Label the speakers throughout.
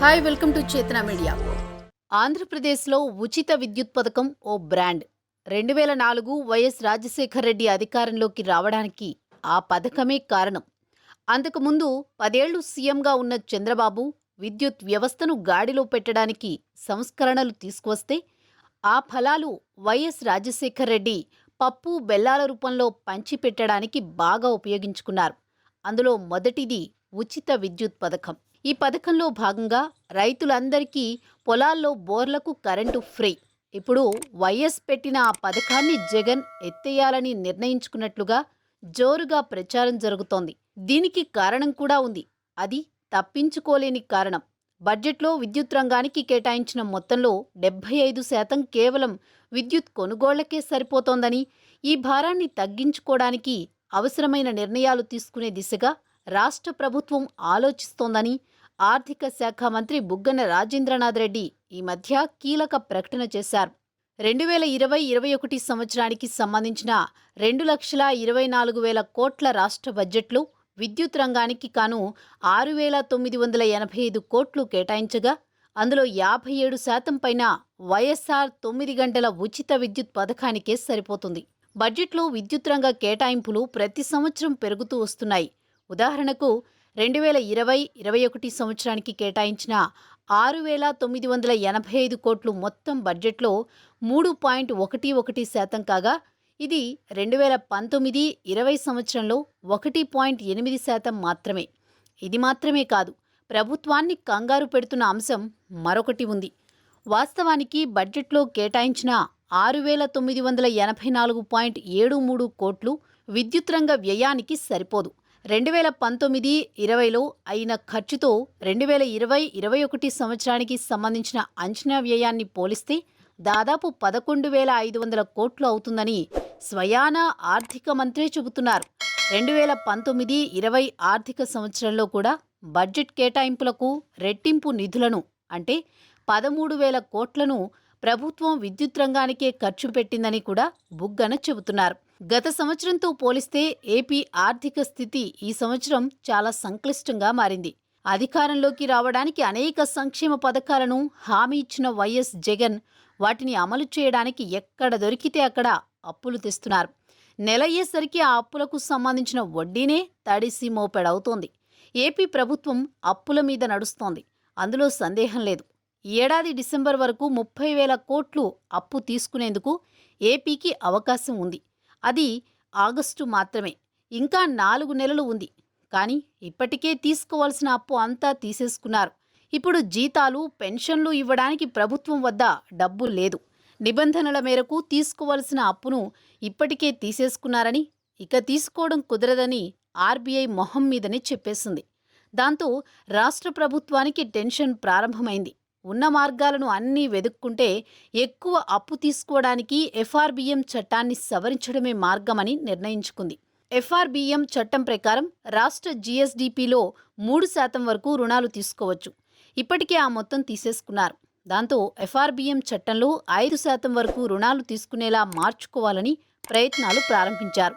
Speaker 1: Hi welcome to Chetana media. ఆంధ్రప్రదేశ్లో ఉచిత విద్యుత్ పథకం ఓ బ్రాండ్. రెండు వేల నాలుగు వైఎస్ రాజశేఖర్ రెడ్డి అధికారంలోకి రావడానికి ఆ పథకమే కారణం. అంతకుముందు పదేళ్ళు సీఎంగా ఉన్న చంద్రబాబు విద్యుత్ వ్యవస్థను గాడిలో పెట్టడానికి సంస్కరణలు తీసుకువస్తే ఆ ఫలాలు వైఎస్ రాజశేఖర్ రెడ్డి పప్పు బెల్లాల రూపంలో పంచిపెట్టడానికి బాగా ఉపయోగించుకున్నారు. అందులో మొదటిది ఉచిత విద్యుత్ పథకం. ఈ పథకంలో భాగంగా రైతులందరికీ పొలాల్లో బోర్లకు కరెంటు ఫ్రీ. ఇప్పుడు వైఎస్ పెట్టిన ఆ పథకాన్ని జగన్ ఎత్తేయాలని నిర్ణయించుకున్నట్లుగా జోరుగా ప్రచారం జరుగుతోంది. దీనికి కారణం కూడా ఉంది. అది తప్పించుకోలేని కారణం. బడ్జెట్లో విద్యుత్ రంగానికి కేటాయించిన మొత్తంలో డెబ్బై ఐదు శాతం కేవలం విద్యుత్ కొనుగోళ్ళకే సరిపోతోందని ఈ భారాన్ని తగ్గించుకోవడానికి అవసరమైన నిర్ణయాలు తీసుకునే దిశగా రాష్ట్ర ప్రభుత్వం ఆలోచిస్తోందని ఆర్థిక శాఖ మంత్రి బుగ్గన రాజేంద్రనాథ్ రెడ్డి ఈ మధ్య కీలక ప్రకటన చేశారు. రెండు వేల ఇరవై ఇరవై ఒకటి సంవత్సరానికి సంబంధించిన రెండు లక్షల ఇరవై నాలుగు వేల కోట్ల రాష్ట్ర బడ్జెట్లో విద్యుత్ రంగానికి కాను ఆరు వేల తొమ్మిది వందల ఎనభై ఐదు కోట్లు కేటాయించగా అందులో యాభై ఏడు శాతం పైన వైఎస్ఆర్ తొమ్మిది గంటల ఉచిత విద్యుత్ పథకానికే సరిపోతుంది. బడ్జెట్లో విద్యుత్ రంగ కేటాయింపులు ప్రతి సంవత్సరం పెరుగుతూ వస్తున్నాయి. ఉదాహరణకు రెండు వేల ఇరవై ఇరవై ఒకటి సంవత్సరానికి కేటాయించిన ఆరు వేల తొమ్మిది వందల ఎనభై ఐదు కోట్లు మొత్తం బడ్జెట్లో మూడు పాయింట్ ఒకటి ఒకటి శాతం కాగా ఇది రెండు వేల పంతొమ్మిది ఇరవై సంవత్సరంలో ఒకటి పాయింట్ ఎనిమిది శాతం మాత్రమే. ఇది మాత్రమే కాదు ప్రభుత్వాన్ని కంగారు పెడుతున్న అంశం మరొకటి ఉంది. వాస్తవానికి బడ్జెట్లో కేటాయించిన ఆరు వేల తొమ్మిది వందల ఎనభై నాలుగు పాయింట్ ఏడు మూడు కోట్లు విద్యుత్ రంగ వ్యయానికి సరిపోదు. రెండు వేల పంతొమ్మిది ఇరవైలో అయిన ఖర్చుతో రెండు వేల ఇరవై ఇరవై ఒకటి సంవత్సరానికి సంబంధించిన అంచనా వ్యయాన్ని పోలిస్తే దాదాపు పదకొండు వేల ఐదు వందల కోట్లు అవుతుందని స్వయానా ఆర్థిక మంత్రి చెబుతున్నారు. రెండు వేల పంతొమ్మిది ఇరవై ఆర్థిక సంవత్సరంలో కూడా బడ్జెట్ కేటాయింపులకు రెట్టింపు నిధులను అంటే పదమూడు వేల కోట్లను ప్రభుత్వం విద్యుత్ రంగానికే ఖర్చు పెట్టిందని కూడా బుగ్గన చెబుతున్నారు. గత సంవత్సరంతో పోలిస్తే ఏపీ ఆర్థిక స్థితి ఈ సంవత్సరం చాలా సంక్లిష్టంగా మారింది. అధికారంలోకి రావడానికి అనేక సంక్షేమ పథకాలను హామీ ఇచ్చిన వైఎస్ జగన్ వాటిని అమలు చేయడానికి ఎక్కడ దొరికితే అక్కడ అప్పులు తెస్తున్నారు. నెల అయ్యేసరికి ఆ అప్పులకు సంబంధించిన వడ్డీనే తడిసి మోపెడవుతోంది. ఏపీ ప్రభుత్వం అప్పుల మీద నడుస్తోంది. అందులో సందేహం లేదు. ఏడాది డిసెంబర్ వరకు ముప్పై వేల కోట్లు అప్పు తీసుకునేందుకు ఏపీకి అవకాశం ఉంది. అది ఆగస్టు మాత్రమే. ఇంకా నాలుగు నెలలు ఉంది. కానీ ఇప్పటికే తీసుకోవాల్సిన అప్పు అంతా తీసేసుకున్నారు. ఇప్పుడు జీతాలు పెన్షన్లు ఇవ్వడానికి ప్రభుత్వం వద్ద డబ్బు లేదు. నిబంధనల మేరకు తీసుకోవాల్సిన అప్పును ఇప్పటికే తీసేసుకున్నారని ఇక తీసుకోవడం కుదరదని ఆర్బీఐ మొహం మీదనే చెప్పేసింది. దాంతో రాష్ట్ర ప్రభుత్వానికి టెన్షన్ ప్రారంభమైంది. ఉన్న మార్గాలను అన్నీ వెదుక్కుంటే ఎక్కువ అప్పు తీసుకోవడానికి ఎఫ్ఆర్బిఎం చట్టాన్ని సవరించడమే మార్గమని నిర్ణయించుకుంది. ఎఫ్ఆర్బిఎం చట్టం ప్రకారం రాష్ట్ర జీఎస్డీపీలో మూడు శాతం వరకు రుణాలు తీసుకోవచ్చు. ఇప్పటికే ఆ మొత్తం తీసేసుకున్నారు. దాంతో ఎఫ్ఆర్బిఎం చట్టంలో ఐదు శాతం వరకు రుణాలు తీసుకునేలా మార్చుకోవాలని ప్రయత్నాలు ప్రారంభించారు.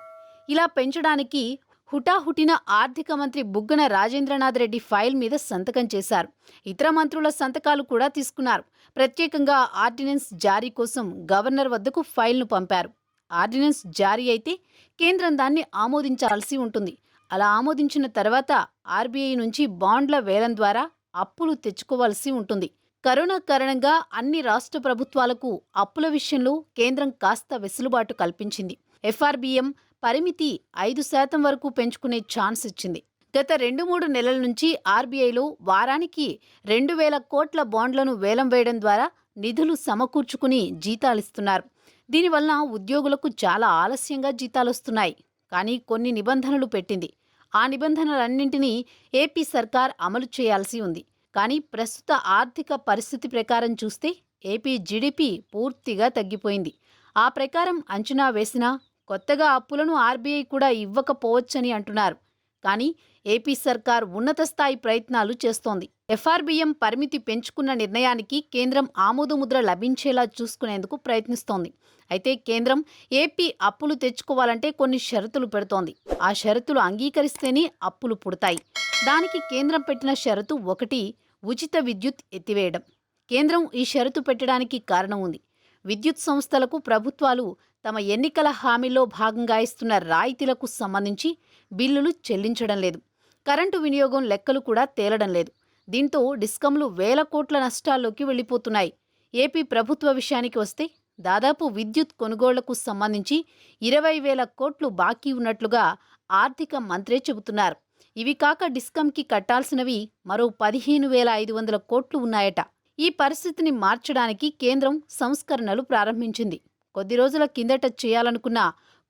Speaker 1: ఇలా పెంచడానికి హుటాహుటిన ఆర్థిక మంత్రి బుగ్గన రాజేంద్రనాథ్ రెడ్డి ఫైల్ మీద సంతకం చేశారు. ఇతర మంత్రుల సంతకాలు కూడా తీసుకున్నారు. ప్రత్యేకంగా ఆర్డినెన్స్ జారీ కోసం గవర్నర్ వద్దకు ఫైల్ను పంపారు. ఆర్డినెన్స్ జారీ అయితే కేంద్రం దాన్ని ఆమోదించాల్సి ఉంటుంది. అలా ఆమోదించిన తర్వాత ఆర్బీఐ నుంచి బాండ్ల వేలం ద్వారా అప్పులు తెచ్చుకోవాల్సి ఉంటుంది. కరోనా కారణంగా అన్ని రాష్ట్ర ప్రభుత్వాలకు అప్పుల విషయంలో కేంద్రం కాస్త వెసులుబాటు కల్పించింది. ఎఫ్ఆర్బిఎం పరిమితి ఐదు శాతం వరకు పెంచుకునే ఛాన్స్ ఇచ్చింది. గత రెండు మూడు నెలల నుంచి ఆర్బీఐలో వారానికి రెండు వేల కోట్ల బాండ్లను వేలం వేయడం ద్వారా నిధులు సమకూర్చుకుని జీతాలిస్తున్నారు దీనివల్ల ఉద్యోగులకు చాలా ఆలస్యంగా జీతాలొస్తున్నాయి కానీ కొన్ని నిబంధనలు పెట్టింది. ఆ నిబంధనలన్నింటినీ ఏపీ సర్కార్ అమలు చేయాల్సి ఉంది. కానీ ప్రస్తుత ఆర్థిక పరిస్థితి ప్రకారం చూస్తే ఏపీ జీడిపి పూర్తిగా తగ్గిపోయింది. ఆ ప్రకారం అంచనా వేసినా కొత్తగా అప్పులను ఆర్బీఐ కూడా ఇవ్వకపోవచ్చని అంటున్నారు. కానీ ఏపీ సర్కార్ ఉన్నత స్థాయి ప్రయత్నాలు చేస్తోంది. ఎఫ్ఆర్బిఎం పరిమితి పెంచుకున్న నిర్ణయానికి కేంద్రం ఆమోదముద్ర లభించేలా చూసుకునేందుకు ప్రయత్నిస్తోంది. అయితే కేంద్రం ఏపీ అప్పులు తెచ్చుకోవాలంటే కొన్ని షరతులు పెడుతోంది. ఆ షరతులు అంగీకరిస్తేనే అప్పులు పుడతాయి. దానికి కేంద్రం పెట్టిన షరతు ఒకటి ఉచిత విద్యుత్ ఎత్తివేయడం. కేంద్రం ఈ షరతు పెట్టడానికి కారణం ఉంది. విద్యుత్ సంస్థలకు ప్రభుత్వాలు తమ ఎన్నికల హామీలో భాగంగా ఇస్తున్న రాయితీలకు సంబంధించి బిల్లులు చెల్లించడం లేదు. కరెంటు వినియోగం లెక్కలు కూడా తేలడం లేదు. దీంతో డిస్కంలు వేల కోట్ల నష్టాల్లోకి వెళ్ళిపోతున్నాయి. ఏపీ ప్రభుత్వ విషయానికి వస్తే దాదాపు విద్యుత్ కొనుగోళ్ళకు సంబంధించి ఇరవై వేల కోట్లు బాకీ ఉన్నట్లుగా ఆర్థిక మంత్రే చెబుతున్నారు. ఇవి కాక డిస్కంకి కట్టాల్సినవి మరో పదిహేను వేల ఐదు వందల కోట్లు ఉన్నాయట. ఈ పరిస్థితిని మార్చడానికి కేంద్రం సంస్కరణలు ప్రారంభించింది. కొద్ది రోజుల కిందట చేయాలనుకున్న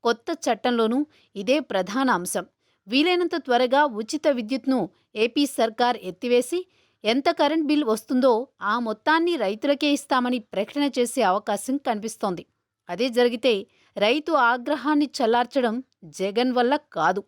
Speaker 1: కొత్త చట్టంలోనూ ఇదే ప్రధాన అంశం. వీలైనంత త్వరగా ఉచిత విద్యుత్ను ఏపీ సర్కార్ ఎత్తివేసి ఎంత కరెంట్ బిల్ వస్తుందో ఆ మొత్తాన్ని రైతులకే ఇస్తామని ప్రకటన చేసే అవకాశం కనిపిస్తోంది. అదే జరిగితే రైతు ఆగ్రహాన్ని చల్లార్చడం జగన్ వల్ల కాదు.